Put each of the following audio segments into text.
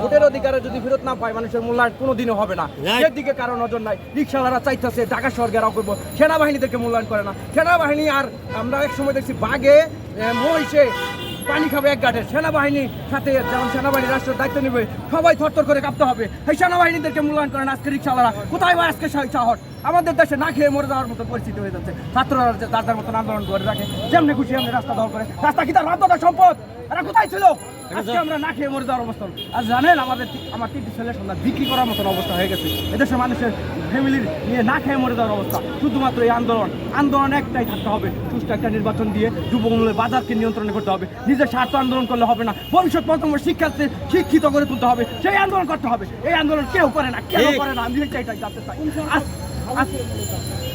ভোটের অধিকারে যদি ফেরত না পায় মানুষের মূল্যায়ন কোনোদিনও হবে না। Right. সেদিকে কারও নজর নাই। রিক্সাওয়ালারা চাইতেছে ঢাকা শহর গেরাও করব। সেনাবাহিনীদেরকে মূল্যায়ন করে না। সেনাবাহিনী আর আমরা এক সময় দেখছি বাঘে মহিষে পানি খাবে এক গাঠে সেনাবাহিনীর সাথে যেমন সেনাবাহিনী রাষ্ট্রের দায়িত্ব নেবে সবাই থরথর করে কাঁপতে হবে। এই সেনাবাহিনীদেরকে মূল্যায়ন করে না আজকে রিক্সাওয়ালারা কোথায় বা আজকে সাহস আমাদের দেশে না খেয়ে মরে যাওয়ার মতো পরিস্থিতি হয়ে যাচ্ছে। ছাত্ররা যার যার মতন আন্দোলন করে রাখে যেমনি খুশি এমনি রাস্তা দখল করে। রাস্তা কি তার সম্পদ? এরা কোথায় ছিল? আজকে আমরা না খেয়ে মরে যাওয়ার অবস্থা। আর জানেন আমাদের আমার তিনটি ছেলে সন্তান বিক্রি করার মতন অবস্থা হয়ে গেছে। এদেশের মানুষের ফ্যামিলির নিয়ে না খেয়ে মরে যাওয়ার অবস্থা। শুধুমাত্র এই আন্দোলন। আন্দোলন একটাই থাকতে হবে। সুষ্ঠু একটা নির্বাচন দিয়ে যুবমূল্যের বাজারকে নিয়ন্ত্রণ করতে হবে। নিজের স্বার্থ আন্দোলন করলে হবে না। ভবিষ্যৎ প্রজন্ম শিক্ষার্থী শিক্ষিত করে তুলতে হবে। সেই আন্দোলন করতে হবে। এই আন্দোলন কেউ করে না কেউ করে না? আমি জানতে চাই। আজ-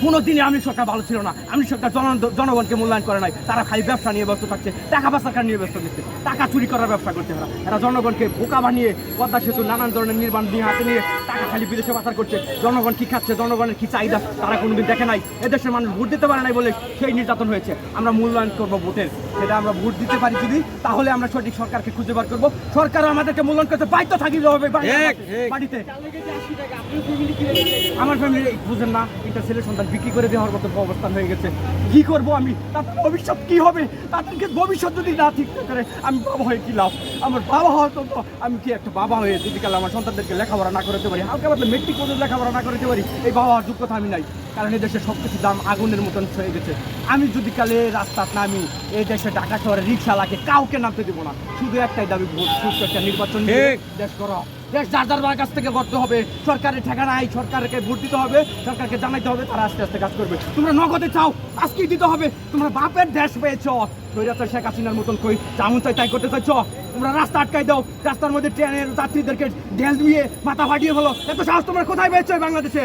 কোনোদিনই আমি সরকার ভালো ছিল না। আমি সরকার জন- জনগণকে মূল্যায়ন করে নাই। তারা খালি ব্যবসা নিয়ে ব্যস্ত থাকছে। টাকা পাচার নিয়ে ব্যস্ত থাকছে। টাকা চুরি করার ব্যবসা করছে এরা এরা জনগণকে বোকা বানিয়ে পদ্মা সেতু নানান ধরনের নির্মাণ নিয়ে হাতে নিয়ে টাকা খালি বিদেশে পাচার করছে। জনগণ কি খাচ্ছে? জনগণের কি চাহিদা? তারা কোনোদিন দেখে নাই। এদেশের মানুষ ভোট দিতে পারে নাই বলে সেই নির্যাতন হয়েছে। আমরা মূল্যায়ন করব ভোটের। সেটা আমরা ভোট দিতে পারি যদি তাহলে আমরা সঠিক সরকারকে খুঁজে বার করব। সরকার আমাদেরকে মূল্যায়ন করতে বাধ্য থাকিতে হবে। বাড়িতে। আমার ফ্যামিলি বুঝেন না এটা ছেলে সন্তান বিক্রি করে দেওয়ার মতো অবস্থান হয়ে গেছে। কি করব আমি? তাদের ভবিষ্যৎ কি হবে? তাদেরকে ভবিষ্যৎ যদি না ঠিক করে আমি বাবা হয়ে কি লাভ? আমার বাবা হওয়া তো আমি কি একটা বাবা হয়ে যদি কাল আমার সন্তানদেরকে লেখাপড়া না করতে পারি হালকা পাতলা মেট্রিক পর্যন্ত লেখাপড়া না করতে পারি এই বাবা হওয়ার যোগ্যতা আমি নাই। কারণ এই দেশে সব কিছু দাম আগুনের মতন হয়ে গেছে। আমি যদি কালে রাস্তা নামি এই দেশে ঢাকা শহরে রিক্সা লাগে কাউকে নামতে দেবো না। শুধু একটাই দাবি ভোট সুস্থ একটা নির্বাচন দেশ করা যার যার কাছ থেকে করতে হবে, সরকারের ঠেকানায় সরকারকে ভোট দিতে হবে, সরকারকে জানাইতে হবে, তারা আস্তে আস্তে কাজ করবে। তোমরা নগদে চাও, আজকেই দিতে হবে। তোমরা বাপের দেশ পেয়েছ। স্বৈরাচার শেখ হাসিনার মতন কই, যেমন চাই তাই করতে চাইছ। তোমরা রাস্তা আটকাই দাও, রাস্তার মধ্যে ট্রেনের যাত্রীদেরকে ঢেল দিয়ে মাথা ফাটিয়ে ফেলো। এত সাহস তোমরা কোথায় পেয়েছ বাংলাদেশে?